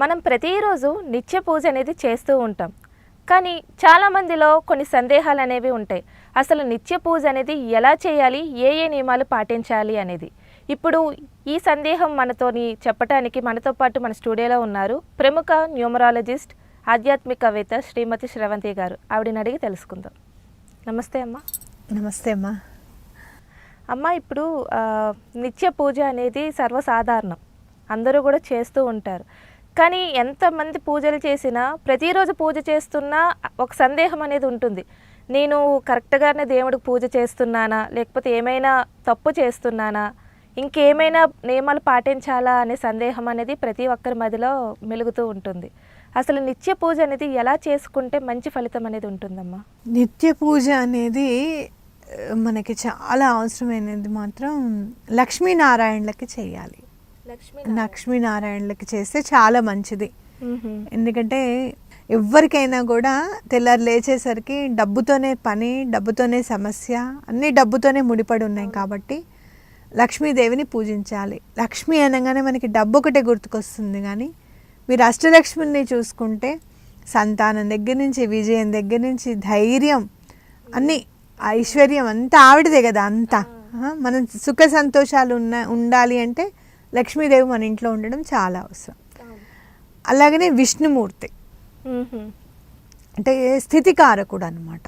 మనం ప్రతిరోజు నిత్య పూజ అనేది చేస్తూ ఉంటాం. కానీ చాలామందిలో కొన్ని సందేహాలు అనేవి ఉంటాయి. అసలు నిత్య పూజ అనేది ఎలా చేయాలి? ఏ ఏ నియమాలు పాటించాలి అనేది. ఇప్పుడు ఈ సందేహం మనతోని చెప్పటానికి మనతో పాటు మన స్టూడియోలో ఉన్నారు ప్రముఖ న్యూమరాలజిస్ట్ ఆధ్యాత్మికవేత్త శ్రీమతి శ్రవంతి గారు. ఆవిడని అడిగి తెలుసుకుందాం. నమస్తే అమ్మా. నమస్తే అమ్మా. అమ్మ ఇప్పుడు నిత్య పూజ అనేది సర్వసాధారణం. అందరూ కూడా చేస్తూ ఉంటారు. కానీ ఎంతమంది పూజలు చేసినా ప్రతిరోజు పూజ చేస్తున్నా ఒక సందేహం అనేది ఉంటుంది. నేను కరెక్ట్గానే దేవుడికి పూజ చేస్తున్నానా? లేకపోతే ఏమైనా తప్పు చేస్తున్నానా? ఇంకేమైనా నియమాలు పాటించాలా అనే సందేహం అనేది ప్రతి ఒక్కరి మదిలో మెలుగుతూ ఉంటుంది. అసలు నిత్య పూజ అనేది ఎలా చేసుకుంటే మంచి ఫలితం అనేది ఉంటుందమ్మా? నిత్య పూజ అనేది మనకి చాలా అవసరమైనది మాత్రం లక్ష్మీనారాయణలకి చేయాలి. లక్ష్మీనారాయణలకి చేస్తే చాలా మంచిది. ఎందుకంటే ఎవరికైనా కూడా తెల్లారు లేచేసరికి డబ్బుతోనే పని డబ్బుతోనే సమస్య అన్నీ డబ్బుతోనే ముడిపడి ఉన్నాయి కాబట్టి లక్ష్మీదేవిని పూజించాలి. లక్ష్మి అనగానే మనకి డబ్బు ఒకటే గుర్తుకొస్తుంది కానీ మీరు అష్టలక్ష్మిని చూసుకుంటే సంతానం దగ్గర నుంచి విజయం దగ్గర నుంచి ధైర్యం అన్నీ ఐశ్వర్యం అంతా ఆవిడదే కదా అంతా. మనం సుఖ సంతోషాలు ఉన్న ఉండాలి అంటే లక్ష్మీదేవి మన ఇంట్లో ఉండడం చాలా అవసరం. అలాగనే విష్ణుమూర్తి. అంటే స్థితికారకుడు అనమాట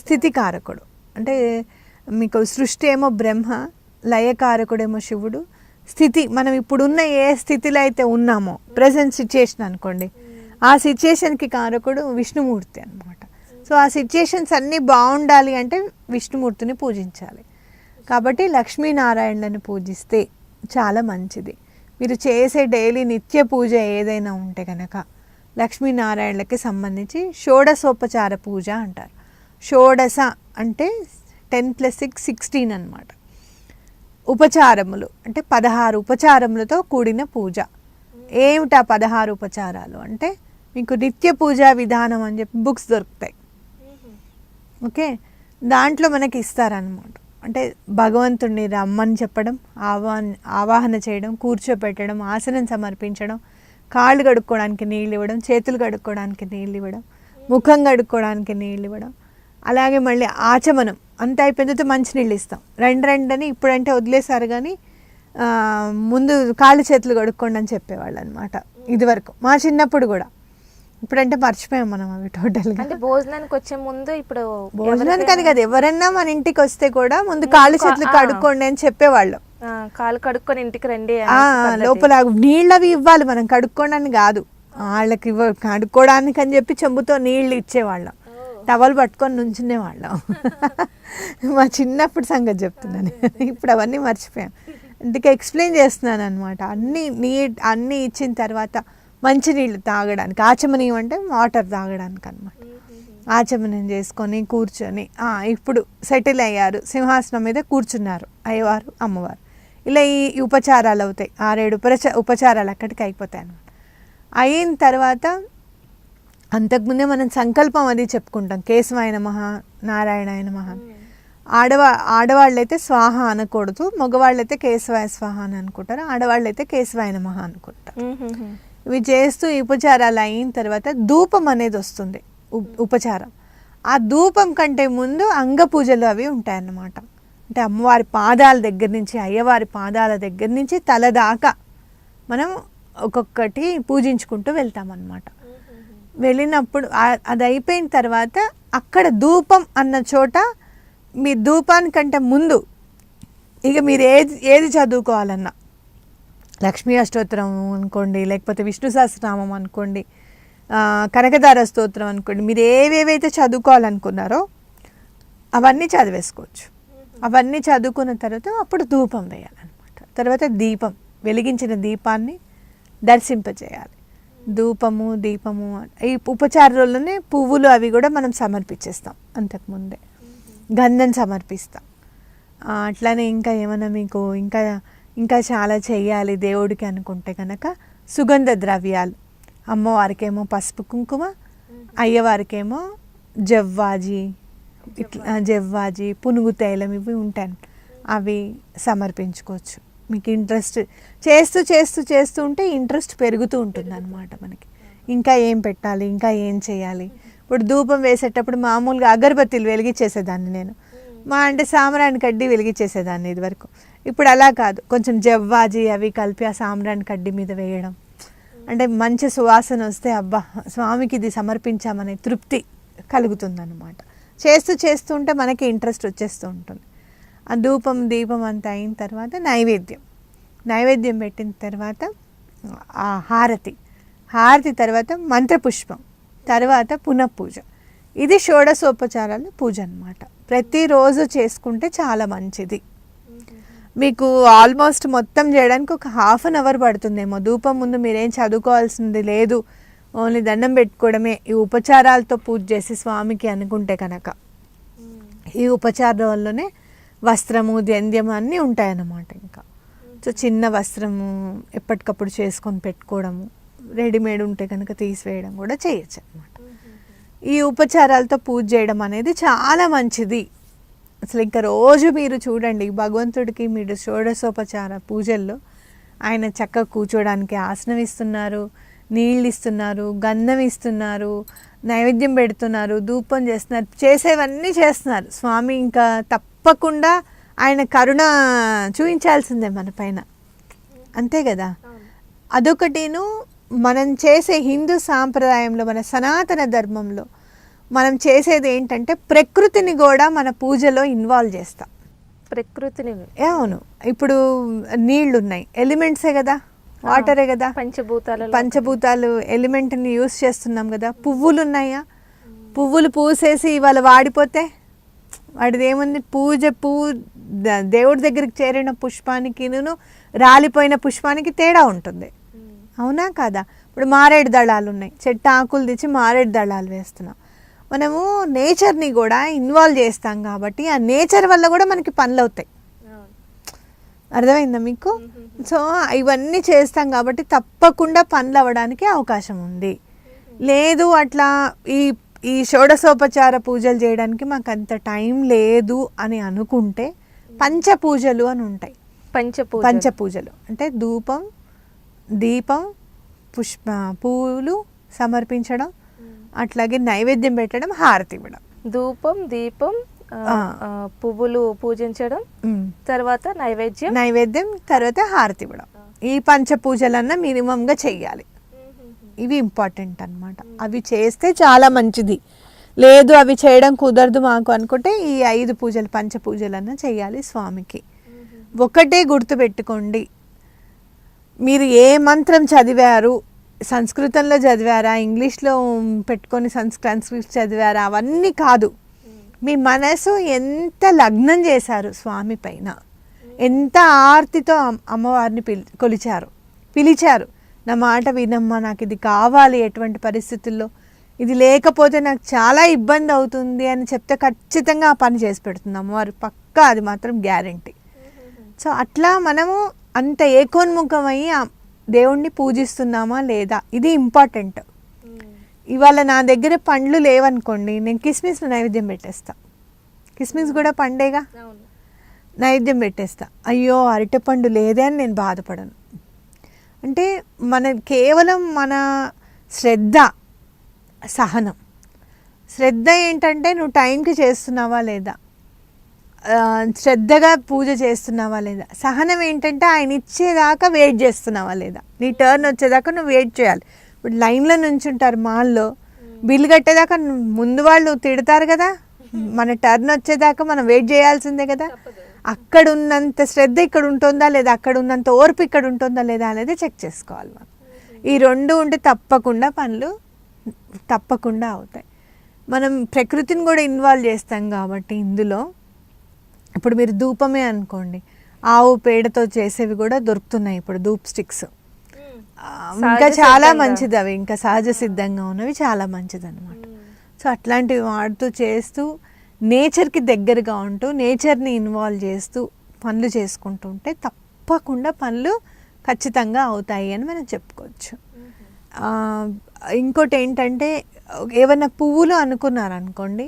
స్థితికారకుడు. అంటే మీకు సృష్టి ఏమో బ్రహ్మ లయకారకుడేమో శివుడు. స్థితి మనం ఇప్పుడున్న ఏ స్థితిలో అయితే ఉన్నామో ప్రజెంట్ సిచ్యుయేషన్ అనుకోండి ఆ సిచ్యుయేషన్కి కారకుడు విష్ణుమూర్తి అనమాట సో ఆ సిచ్యుయేషన్స్ అన్నీ బాగుండాలి అంటే విష్ణుమూర్తిని పూజించాలి. కాబట్టి లక్ష్మీనారాయణలను పూజిస్తే చాలా మంచిది. మీరు చేసే డైలీ నిత్య పూజ ఏదైనా ఉంటే కనుక లక్ష్మీనారాయణలకి సంబంధించి షోడశోపచార పూజ అంటారు. షోడశ అంటే టెన్ ప్లస్ సిక్స్ సిక్స్టీన్ అనమాట ఉపచారములు అంటే పదహారు ఉపచారములతో కూడిన పూజ. ఏమిటా పదహారు ఉపచారాలు? అంటే మీకు నిత్య పూజా విధానం అని చెప్పి బుక్స్ దొరుకుతాయి. ఓకే? దాంట్లో మనకి ఇస్తారనమాట అంటే భగవంతుడిని రమ్మని చెప్పడం ఆవాహన ఆవాహన చేయడం కూర్చోపెట్టడం ఆసనం సమర్పించడం కాళ్ళు కడుక్కోవడానికి నీళ్ళు ఇవ్వడం చేతులు కడుక్కోవడానికి నీళ్ళు ఇవ్వడం ముఖం కడుక్కోవడానికి నీళ్ళు ఇవ్వడం అలాగే మళ్ళీ ఆచమనం. అంత అయిపోయిన తర్వాత మంచినీళ్ళు ఇస్తాం. రెండు రెండు అని ఇప్పుడంటే వదిలేశారు కానీ ముందు కాళ్ళు చేతులు కడుక్కోండి అని చెప్పేవాళ్ళు అనమాట ఇదివరకు. మా చిన్నప్పుడు కూడా. ఇప్పుడంటే మర్చిపోయాం మనం అవి టోటల్గా అంటే భోజనానికి వచ్చే ముందు ఇప్పుడు భోజనానికి కానీ కదా ఎవరన్నా మన ఇంటికి వస్తే కూడా ముందు కాళ్ళు చేతులు ఆ. కడుక్కోండి అని చెప్పేవాళ్ళు. కాలు కడుక్కొని ఇంటికి రండి. లోపల నీళ్ళు అవి ఇవ్వాలి మనం కడుక్కోవడానికి కాదు. వాళ్ళకి ఇవ్వ కడుక్కోవడానికి అని చెప్పి చెంబుతో నీళ్ళు ఇచ్చేవాళ్ళం. టవల్ పట్టుకొని నుంచునే వాళ్ళం మా చిన్నప్పుడు సంగతి చెప్తున్నాను ఇప్పుడు అవన్నీ మర్చిపోయాం. అందుకే ఎక్స్ప్లెయిన్ చేస్తున్నాను అనమాట అన్ని నీ అన్నీ ఇచ్చిన తర్వాత మంచినీళ్ళు తాగడానికి ఆచమనీయం అంటే వాటర్ తాగడానికి అనమాట ఆచమనం చేసుకొని కూర్చొని ఇప్పుడు సెటిల్ అయ్యారు. సింహాసనం మీద కూర్చున్నారు అయ్యవారు అమ్మవారు. ఇలా ఈ ఉపచారాలు అవుతాయి. ఆరేడు ఉపచ ఉపచారాలు అక్కడికి అయిపోతాయి అనమాట అయిన తర్వాత అంతకుముందే మనం సంకల్పం అది చెప్పుకుంటాం. కేశవాయ నమః నారాయణాయ నమః. ఆడవా ఆడవాళ్ళైతే స్వాహ అనకూడదు. మగవాళ్ళైతే కేశవాయ స్వాహ అని అనుకుంటారు. ఆడవాళ్ళైతే కేశవాయ నమః అనుకుంటారు. ఇవి చేస్తూ ఉపచారాలు అయిన తర్వాత ధూపం అనేది వస్తుంది ఉపచారం. ఆ ధూపం కంటే ముందు అంగ పూజలు అవి ఉంటాయన్నమాట. అంటే అమ్మవారి పాదాల దగ్గర నుంచి అయ్యవారి పాదాల దగ్గర నుంచి తల దాకా మనం ఒక్కొక్కటి పూజించుకుంటూ వెళ్తామన్నమాట. వెళ్ళినప్పుడు అది అయిపోయిన తర్వాత అక్కడ ధూపం అన్న చోట మీ ధూపానికంటే ముందు ఇక మీరు ఏది ఏది చదువుకోవాలన్నా లక్ష్మీ అష్టోత్తరం అనుకోండి లేకపోతే విష్ణు సహస్రనామం అనుకోండి కనకదార స్తోత్రం అనుకోండి మీరు ఏవేవైతే చదువుకోవాలనుకున్నారో అవన్నీ చదివేసుకోవచ్చు. అవన్నీ చదువుకున్న తర్వాత అప్పుడు ధూపం వేయాలన్నమాట. తర్వాత దీపం వెలిగించిన దీపాన్ని దర్శింపజేయాలి. ధూపము దీపము ఈ ఉపచారాల్లోనే పువ్వులు అవి కూడా మనం సమర్పించేస్తాం అంతకుముందే. గంధం సమర్పిస్తాం. అట్లానే ఇంకా ఏమైనా మీకు ఇంకా ఇంకా చాలా చెయ్యాలి దేవుడికి అనుకుంటే కనుక సుగంధ ద్రవ్యాలు. అమ్మవారికేమో పసుపు కుంకుమ అయ్యవారికేమో జవ్వాజి ఇట్లా జవ్వాజి. పునుగు తైలం ఇవి ఉంటాయి. అవి సమర్పించుకోవచ్చు. మీకు ఇంట్రెస్ట్ చేస్తూ చేస్తూ చేస్తూ ఉంటే ఇంట్రెస్ట్ పెరుగుతూ ఉంటుంది అనమాట మనకి. ఇంకా ఏం పెట్టాలి ఇంకా ఏం చేయాలి? ఇప్పుడు ధూపం వేసేటప్పుడు మామూలుగా అగరబత్తీలు వెలిగించేసేదాన్ని నేను. మా అంటే సాంబ్రాణి కడ్డీ వెలిగించేసేదాన్ని ఇదివరకు. ఇప్పుడు అలా కాదు. కొంచెం జవ్వాజీ అవి కలిపి ఆ సాంబ్రాణి కడ్డీ మీద వేయడం. అంటే మంచి సువాసన వస్తే అబ్బా స్వామికి ఇది సమర్పించామనే తృప్తి కలుగుతుందన్నమాట. చేస్తూ చేస్తూ ఉంటే మనకి ఇంట్రెస్ట్ వచ్చేస్తూ ఉంటుంది. ఆ ధూపం దీపం అంతా అయిన తర్వాత నైవేద్యం. నైవేద్యం పెట్టిన తర్వాత ఆ హారతి. హారతి తర్వాత మంత్రపుష్పం. తర్వాత పునఃపూజ. ఇది షోడశోపచారాల పూజ అన్నమాట. ప్రతిరోజు చేసుకుంటే చాలా మంచిది. మీకు ఆల్మోస్ట్ మొత్తం చేయడానికి ఒక హాఫ్ అన్ అవర్ పడుతుందేమో. ధూపం ముందు మీరేం చదువుకోవాల్సింది లేదు. ఓన్లీ దండం పెట్టుకోవడమే. ఈ ఉపచారాలతో పూజ చేసి స్వామికి అనుకుంటే కనుక. ఈ ఉపచారాల్లోనే వస్త్రము ద్యంద్యం అన్నీ ఉంటాయన్నమాట ఇంకా. సో చిన్న వస్త్రము ఎప్పటికప్పుడు చేసుకొని పెట్టుకోవడము రెడీమేడ్ ఉంటే కనుక తీసివేయడం కూడా చేయొచ్చు అనమాట ఈ ఉపచారాలతో పూజ చేయడం అనేది చాలా మంచిది. అసలు ఇంకా రోజు మీరు చూడండి భగవంతుడికి మీరు షోడశోపచార పూజల్లో ఆయన చక్కగా కూర్చోడానికి ఆసనం ఇస్తున్నారు నీళ్ళు ఇస్తున్నారు గంధం ఇస్తున్నారు నైవేద్యం పెడుతున్నారు ధూపం చేస్తున్నారు చేసేవన్నీ చేస్తున్నారు. స్వామి ఇంకా తప్పకుండా ఆయన కరుణ చూపించాల్సిందే మన పైన. అంతే కదా? అదొకటిను మనం చేసే హిందూ సాంప్రదాయంలో మన సనాతన ధర్మంలో మనం చేసేది ఏంటంటే ప్రకృతిని కూడా మన పూజలో ఇన్వాల్వ్ చేస్తాం. ప్రకృతిని. అవును. ఇప్పుడు నీళ్ళు ఉన్నాయి ఎలిమెంట్సే కదా. వాటరే కదా. పంచభూతాలలో. పంచభూతాలు ఎలిమెంట్ని యూస్ చేస్తున్నాం కదా. పువ్వులు ఉన్నాయా పువ్వులు పూసేసి ఇవాళ వాడిపోతే వాడిది ఏముంది పూజ పూ దేవుడి దగ్గరికి చేరిన పుష్పానికిను రాలిపోయిన పుష్పానికి తేడా ఉంటుంది. అవునా కాదా? ఇప్పుడు మారేడు దళాలు ఉన్నాయి చెట్టు ఆకులు తెచ్చి మారేడు దళాలు వేస్తున్నాం. మనము నేచర్ని కూడా ఇన్వాల్వ్ చేస్తాం కాబట్టి ఆ నేచర్ వల్ల కూడా మనకి పనులు అవుతాయి. అర్థమైందా మీకు? సో ఇవన్నీ చేస్తాం కాబట్టి తప్పకుండా పనులు అవ్వడానికి అవకాశం ఉంది. లేదు అట్లా ఈ ఈ షోడశోపచార పూజలు చేయడానికి మాకు అంత టైం లేదు అని అనుకుంటే పంచ పూజలు అని ఉంటాయి. పంచ పూజలు అంటే ధూపం దీపం పుష్ప పూలు సమర్పించడం అట్లాగే నైవేద్యం పెట్టడం హారతి ఇవ్వడం. ధూపం దీపం పువ్వులు పూజించడం. తర్వాత నైవేద్యం. నైవేద్యం తర్వాత హారతి ఇవ్వడం. ఈ పంచ పూజలన్నా మినిమంగా చెయ్యాలి. ఇవి ఇంపార్టెంట్ అన్నమాట. అవి చేస్తే చాలా మంచిది. లేదు అవి చేయడం కుదరదు మాకు అనుకుంటే ఈ ఐదు పూజలు పంచ పూజలన్నా చేయాలి స్వామికి ఒకటే గుర్తుపెట్టుకోండి. మీరు ఏ మంత్రం చదివారు? సంస్కృతంలో చదివారా? ఇంగ్లీష్లో పెట్టుకొని సంస్ సంస్కృత్ చదివారా? అవన్నీ కాదు. మీ మనసు ఎంత లగ్నం చేశారు స్వామి పైన? ఎంత ఆర్తితో అమ్మవారిని పిలి కొలిచారు? పిలిచారు. నా మాట వినమ్మా నాకు ఇది కావాలి ఎటువంటి పరిస్థితుల్లో? ఇది లేకపోతే నాకు చాలా ఇబ్బంది అవుతుంది అని చెప్తే ఖచ్చితంగా ఆ పని చేసి పెడుతుంది. అమ్మవారు పక్కా అది మాత్రం గ్యారంటీ. సో అట్లా మనము అంత ఏకోన్ముఖమయ్యి ఆ దేవుణ్ణి పూజిస్తున్నామా లేదా? ఇది ఇంపార్టెంట్. ఇవాళ నా దగ్గర పండ్లు లేవనుకోండి నేను కిస్మిస్ నైవేద్యం పెట్టేస్తా. కిస్మిస్ కూడా పండేగా? నైవేద్యం పెట్టేస్తా. అయ్యో అరటిపండు లేదే అని నేను బాధపడను. అంటే మన కేవలం మన శ్రద్ధ సహనం. శ్రద్ధ ఏంటంటే నువ్వు టైంకి చేస్తున్నావా లేదా? శ్రద్ధగా పూజ చేస్తున్నావా లేదా? సహనం ఏంటంటే ఆయన ఇచ్చేదాకా వెయిట్ చేస్తున్నావా లేదా? నీ టర్న్ వచ్చేదాకా నువ్వు వెయిట్ చేయాలి. ఇప్పుడు లైన్లో నుంచుంటారు మాల్లో. బిల్లు కట్టేదాకా ముందు వాళ్ళు తిడతారు కదా? మన టర్న్ వచ్చేదాకా మనం వెయిట్ చేయాల్సిందే కదా? అక్కడ ఉన్నంత శ్రద్ధ ఇక్కడ ఉంటుందా లేదా? అక్కడ ఉన్నంత ఓర్పు ఇక్కడ ఉంటుందా లేదా అనేది చెక్ చేసుకోవాలి మనం. ఈ రెండు ఉంటే తప్పకుండా పనులు తప్పకుండా అవుతాయి. మనం ప్రకృతిని కూడా ఇన్వాల్వ్ చేస్తాం కాబట్టి ఇందులో ఇప్పుడు మీరు ధూపమే అనుకోండి. ఆవు పేడతో చేసేవి కూడా దొరుకుతున్నాయి ఇప్పుడు ధూప్ స్టిక్స్. ఇంకా చాలా. మంచిది అవి ఇంకా సహజ సిద్ధంగా ఉన్నవి చాలా మంచిది అనమాట సో అట్లాంటివి వాడుతూ చేస్తూ నేచర్కి దగ్గరగా ఉంటూ నేచర్ని ఇన్వాల్వ్ చేస్తూ పనులు చేసుకుంటూ ఉంటే తప్పకుండా పనులు ఖచ్చితంగా అవుతాయి అని మనం చెప్పుకోవచ్చు. ఇంకోటి ఏంటంటే ఏమైనా పువ్వులు అనుకున్నారు అనుకోండి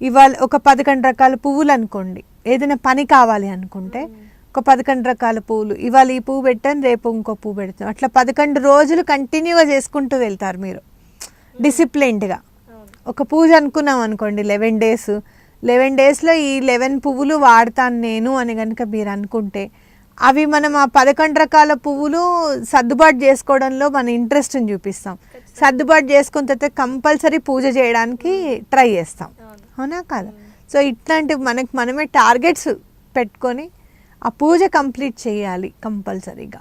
ఇవాళ ఒక పదకొండు రకాల పువ్వులు అనుకోండి ఏదైనా పని కావాలి అనుకుంటే ఒక పదకొండు రకాల పువ్వులు. ఇవాళ ఈ పువ్వు పెట్టాను రేపు ఇంకో పువ్వు పెడతాను అట్లా పదకొండు రోజులు కంటిన్యూగా చేసుకుంటూ వెళ్తారు మీరు. డిసిప్లైన్డ్గా ఒక పూజ అనుకున్నాం అనుకోండి లెవెన్ డేస్ లెవెన్ డేస్లో ఈ లెవెన్ పువ్వులు వాడతాను నేను అని కనుక మీరు అనుకుంటే అవి మనం ఆ పదకొండు రకాల పువ్వులు సర్దుబాటు చేసుకోవడంలో మన ఇంట్రెస్ట్ని చూపిస్తాం. సర్దుబాటు చేసుకున్న తర్వాత కంపల్సరీ పూజ చేయడానికి ట్రై చేస్తాం. అవునా. కాదా? సో ఇట్లాంటివి మనకి మనమే టార్గెట్స్ పెట్టుకొని ఆ పూజ కంప్లీట్ చేయాలి కంపల్సరీగా.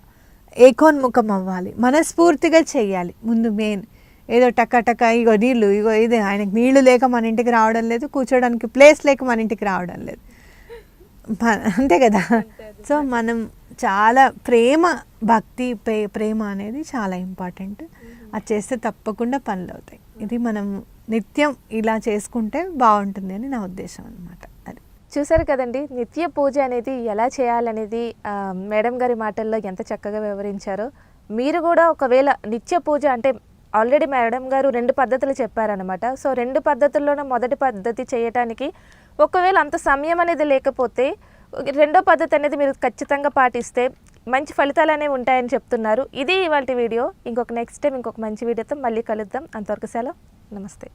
ఏకోన్ముఖం అవ్వాలి మనస్ఫూర్తిగా చేయాలి. ముందు మెయిన్ ఏదో టక టక ఇగో నీళ్ళు ఇగో ఇది ఆయనకి నీళ్ళు లేక మన ఇంటికి రావడం లేదు కూర్చోడానికి ప్లేస్ లేక మన ఇంటికి రావడం లేదు. అంతే కదా? సో మనం చాలా ప్రేమ భక్తి ప్రే- ప్రేమ అనేది చాలా ఇంపార్టెంట్ అది చేస్తే తప్పకుండా పనులు అవుతాయి ఇది మనం నిత్యం ఇలా చేసుకుంటే బాగుంటుంది అని నా ఉద్దేశం అనమాట అది. చూసారు కదండి నిత్య పూజ అనేది ఎలా చేయాలనేది మేడం గారి మాటల్లో ఎంత చక్కగా వివరించారో. మీరు కూడా ఒకవేళ నిత్య పూజ అంటే ఆల్రెడీ మేడం గారు రెండు పద్ధతులు చెప్పారనమాట సో రెండు పద్ధతుల్లోనే మొదటి పద్ధతి చేయటానికి ఒకవేళ అంత సమయం అనేది లేకపోతే రెండో పద్ధతి అనేది మీరు ఖచ్చితంగా పాటిస్తే మంచి ఫలితాలు అనేవి ఉంటాయని చెప్తున్నారు. ఇది ఇవాళ వీడియో. ఇంకొక నెక్స్ట్ టైం ఇంకొక మంచి వీడియోతో మళ్ళీ కలుద్దాం. అంతవరకు సెలవు. నమస్తే.